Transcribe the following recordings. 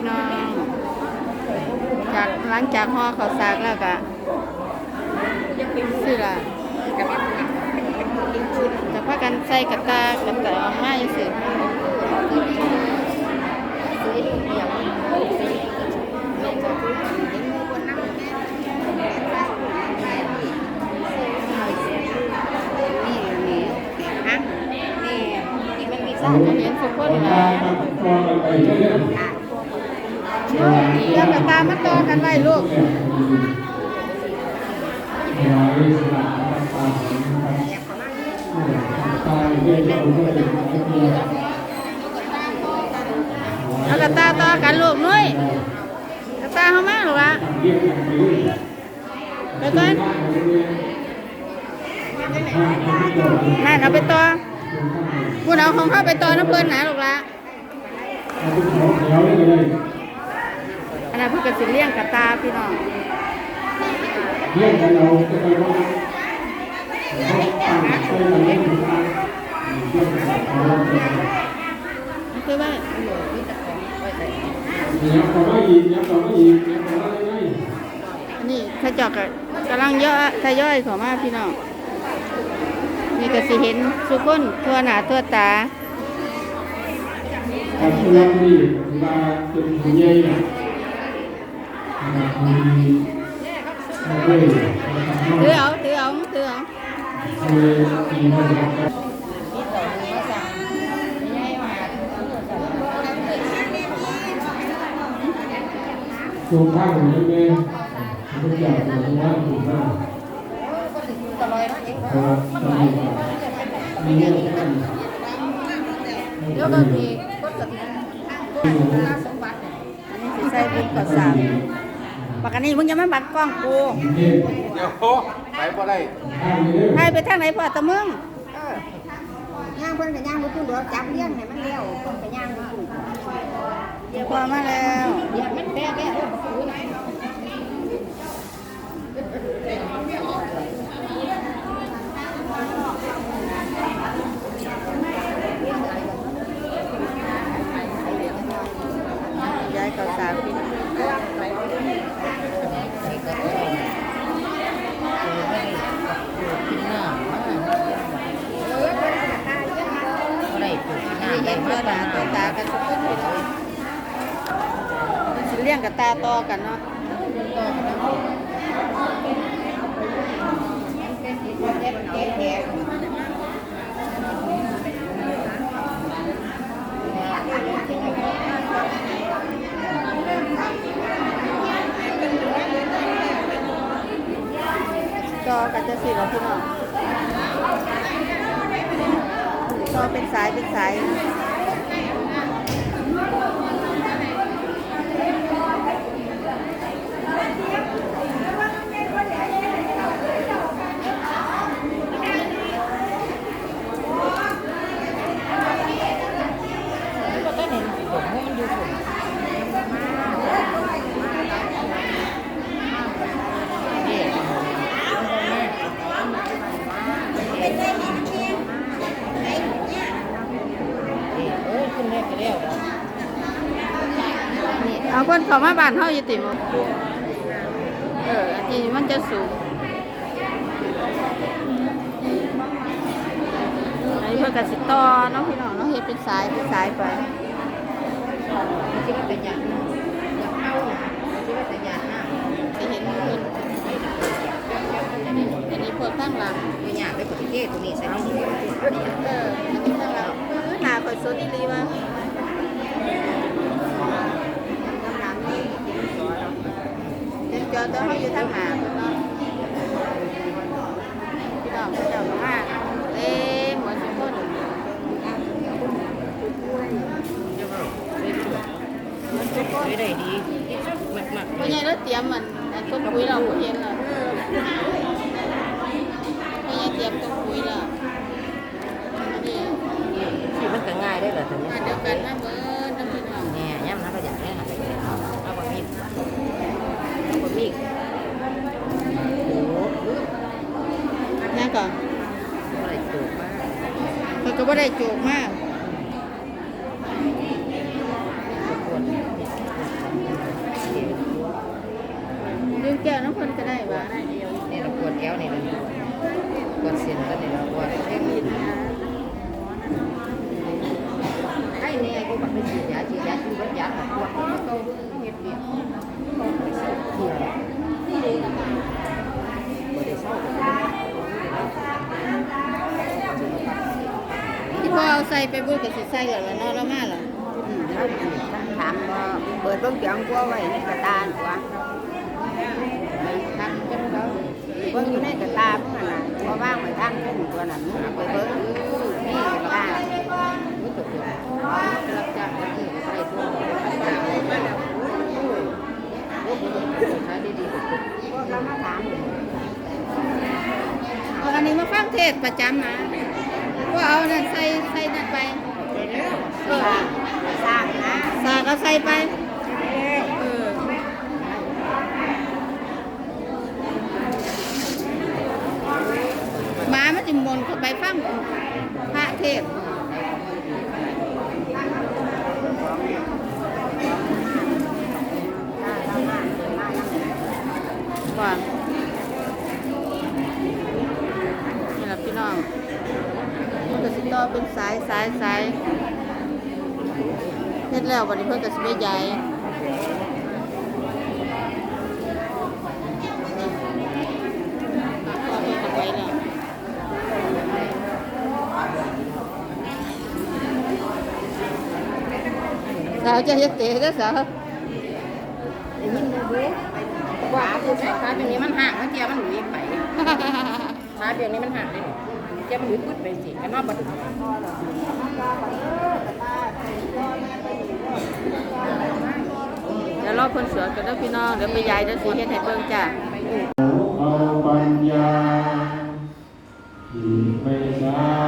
พี่น้อง จากหลังจากห่อเขาวสากแล้วก็ซื้อละจะพากันใส่กระตากระตาออกมาอยู่สิจะเห็นสุกคนหลายเดี๋ยวกระตามาต่อกันไว้ลูกเอากระตาต่อกันลูกนุ้ยกระตาเข้ามาหรอวะไปก่อนนั่นเอาไปต่อพูดเอาของเข้าไปต่อน้ำเพลินหนาลูกละ นนั้นเพื่อกสิเลี้ยงกระตาพี่น้องเรียกกันเราจะไปว่าเขาตั้งใจมาเล่นกันเรื่องของเราเนี่ยไม่เคยว่ายังต่อไม่อีกยังต่อไม่อีกยังต่อไม่ได้อันนี้ข้าจอกกำลังย่อทยอยของมาพี่น้องนี่ก็สิเห็นสุกคนทั่วหน้าทั่วตาแต่ช่วงนี้มาเป็นผู้ใหญ่ นะมีมาด้วยถือเอาถือเอาถือเอาคือมีมาจากช่วงข้างหนึ่งเนี่ยทุกอย่างมันว่าถูกมากเพราะตอนนี้มีเรื่องกันเดี๋ยวก็มีคนกระถิ่นสมบัติอันนี้สิใส่บุญก่อสร้างปกติมึงจะมาบัดกล้องกูเด็กเดี๋ยวไปบ่ได้ข้างนี้ให้ไปทางไหนพ่อตะมึงย่างเพิ่นก็ย่างบ่ขึ้นดอกจับเลี้ยงให้มันแล้วเพิ่นก็ย่างบ่ขึ้นเดี๋ยวพ่อมาแล้วเดี๋ยวมันแป้แป้เด้อบ่รู้นะ ย้ายก่อสร้างพี่น้องนี่ เห็นตัวหนาตัวตากันทุกคนพี่น้องมันสิเลี้ยงกับตาต่อกันเนาะต่อกันจะสิเราพี่น้องต่อ เป็นสายเป็นสาย เอาคนเขามาบ้านเฮาอยู่ติหมดเอออันนี้มันจะสูงอันนี้เพื่อกสิต่อเน้องพี่น้องเน้องเฮ็ดเป็นสายเป็นสายไปสิว่าเป็นหยังอยากเอาสิว่าเป็นหยังนะจะเห็นเพิ่นอันนี้อันนี้พวกข้างหลังเป็นหยังไปกดเทศตัวนี้ใส่นี่เอออันนี้ข้างหลังคือหน้าข่อยสดอีหลีว่าเห็นจอแต่ เฮาอยู่ทางหน้าเนาะพี่น้องเขาเจ้าก็มาเต็มหมดทุกคนไม่ได้ดีมากเพราะงั้เราเตรียมมันอันต้นปุ๋ยเราเย็นแล้วเพราะงั้นเตรียมต้นปุ๋ยแล้วอันนี้ที่มันก็ง่ายได้อล่ะตัวนี้เดียวกันนะเบิร์ จะว่าได้โจกมากดึงแก้วน้ำพันก็ได้วะนี่เราปวดแก้วนี่เนะปวดเสียนก็นี่เราปวดแค่นี้ไอ้เนี่ยกูบอกเป็นฉียาฉีดยาคือวัดยาขอกปวดมันโตเห็เบียด ใส่ไปบุญกับสิใส่แล้วล่ะเนาะแล้วมาล่ะอืมแล้วถามว่าเปิดเบิ่งเสียงกลัวไว้ในกระตาตัวทำจนเขาเบิ่งอยู่ในกระตาเมื่อน่ะพอว่างไว้ทางขึ้นตัวนั้นมึงเอาไปเบิ่งนี่กระตามึงตกอยู่รับจ้างที่ใส่ตัวรับจ้างมาแล้วโอ้โหใช้ดีๆพวกเรามาถามเอาอันนี้มาฟังเทศประจำนะว่าเอานั่นใส่ใส่นั่นไปสร้างสร้างนะ สากเอาใส่ไปเออหมามันจิมมนเข้าไปฟังพระเทศน์ก่อนนี่แหละพี่น้องมันก็สิต่อเป็นสายสายสายเฮ็ ดแล้ววันนี้เพิ่นก็สิไปใหญ่ต่อเพิ่นก็ไปแล้วสาวจะเฮ็ดเตะเด้อสาวได้ยินดูดูว่าคือขาเพียงนี้มันห่างมันเจียมันหนีไปขาเพียงนี้มันห่างเลยเจียมันหนีพุดไปสิกันนอกบัด เดี๋ยวรอคนสวนกันเด้อพี่น้องเดี๋ยวไปยายเดี๋ยวสีเฮ็ดให้เบิ่งจ้ะเอาปัญญาที่ไม่สา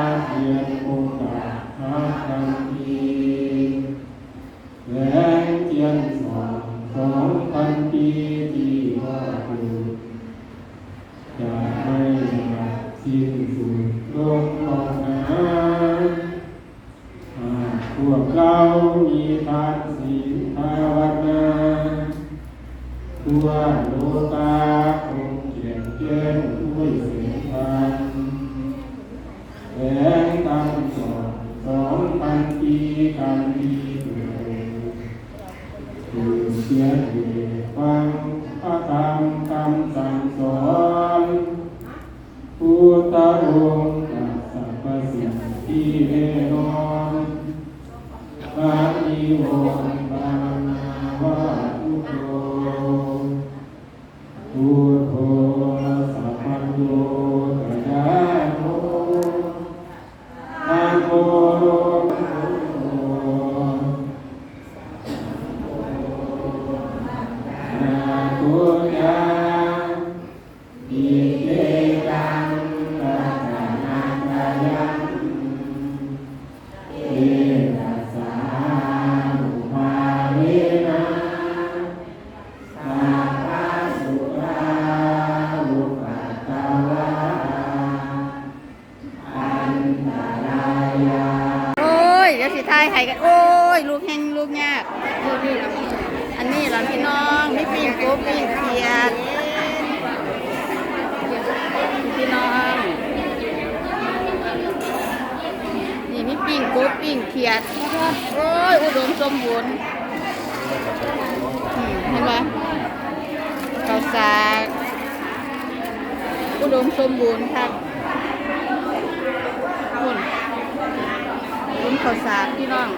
น่นอนพระนิวรณ์บานาวาทุโลากอันนี้ล่ะพี่น้องมีปิ้งกบปิ้งเขียดพี่น้องนี่มีปิ้งกบปิ้งเขียดโอ้ยอุดมสมบูรณ์เห็นปะข้าวสากอุดมสมบูรณ์ครับคุณลุนข้าวสากพี่น้อง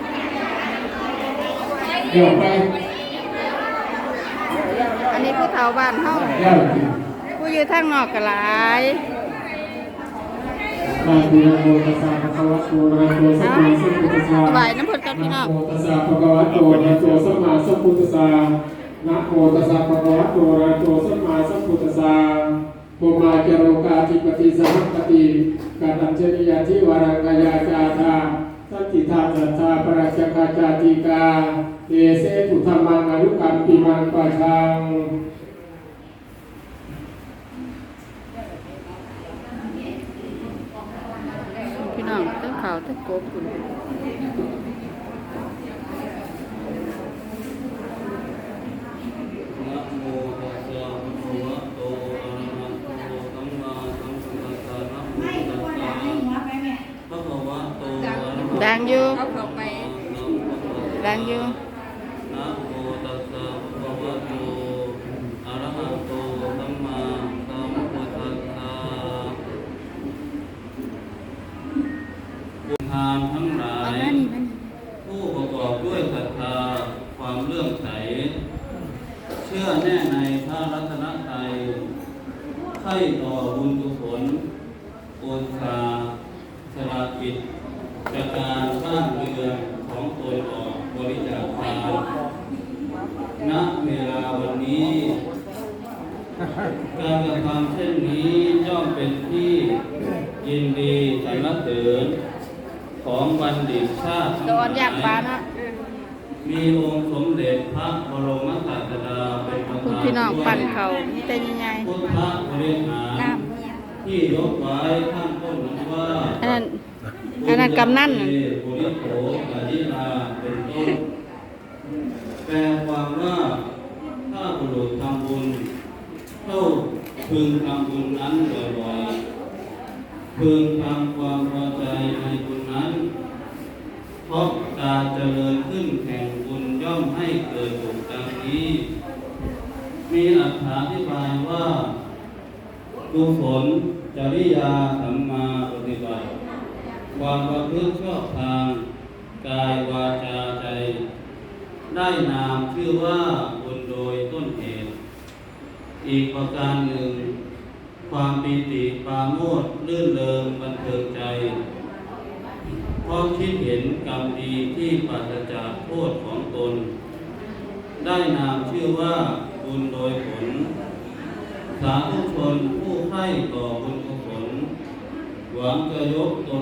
เดี๋ยวไปอันนี้ผู้เฒ่าบ้านเฮาเดี๋ยวผู้อยู่ทางนอกก็หลายมาดูนะโมตัสสะภะคะวะโตอะระหะโตสัมมาสัมพุทธัสสะสบายน้ำเพิ่นกับพี่น้องนะโมตัสสะภะคะวะโตอะระหะโตสัมมาสัมพุทธัสสะนะโมตัสสะภะคะวะโตอะระหะโตสัมมาสัมพุทธัสสะโมมาเจโรกาธิปติสหัปติกาตัญจนิยาทิวารังกายาจาธา สัจจิธาจัตตาปราชกาจาติกาเอเสถุธรรมังอนุกรรมปิมังปะชังพี่น้องทั้งข้าวทั้งกบคุณ นะโมตัสสะภะคะวะโตอะระหะโตสัมมา อยู่เอาเข้าไปดังอยู่นะโมตัสสะภะคะวะโตอะระหะโตสัมมาสัมพุทธัสสะบุญทานทั้งหลายผู้ประกอบด้วยศรัทธาความเลื่อมใส เชื่อแน่ในพระรัตนตรัยใคร่ต่อบุญกุศลโอนคาสละกิจ จากการสร้างเรือนของตนออกบริจาคทานณเวลาวันนี้ การกระทำเช่นนี้ย่อมเป็นที่ยินดีสรรเสริญของบัณฑิตชาติโดนอยากปานะมีองค์สมเด็จพระบรมศาสดาเป็นประคุณธานพี่น้องปันเขามีแต่ใหญ่พุทธบริหารที่ยกไว้ข้างต้นว่า อันนั้นกำนันน่ะบุริโภกายิลาเป็นต้นแปลความว่าถ้าบุรุษทำบุญเท่าพึงทำบุญนั้นบ่อยๆพึงทำความพอใจในบุญนั้น เพราะการเจริญขึ้นแห่งบุญย่อมให้เกิดผลดังนี้ มีอธิบายว่ากุศลจริยาสัมมาปฏิบัติ ความประพฤติชอบทางกายวาจาใจ ได้นามชื่อว่าบุญโดยต้นเหตุ อีกประการหนึ่ง ความปีติปาโมทย์ลื่นเริงบันเทิงใจเพราะคิดเห็นกรรมดีที่ปราศจากโทษของตน ได้นามชื่อว่าบุญโดยผล สาธุชนผู้ให้ต่อบุญกุศลหวังจะยกตน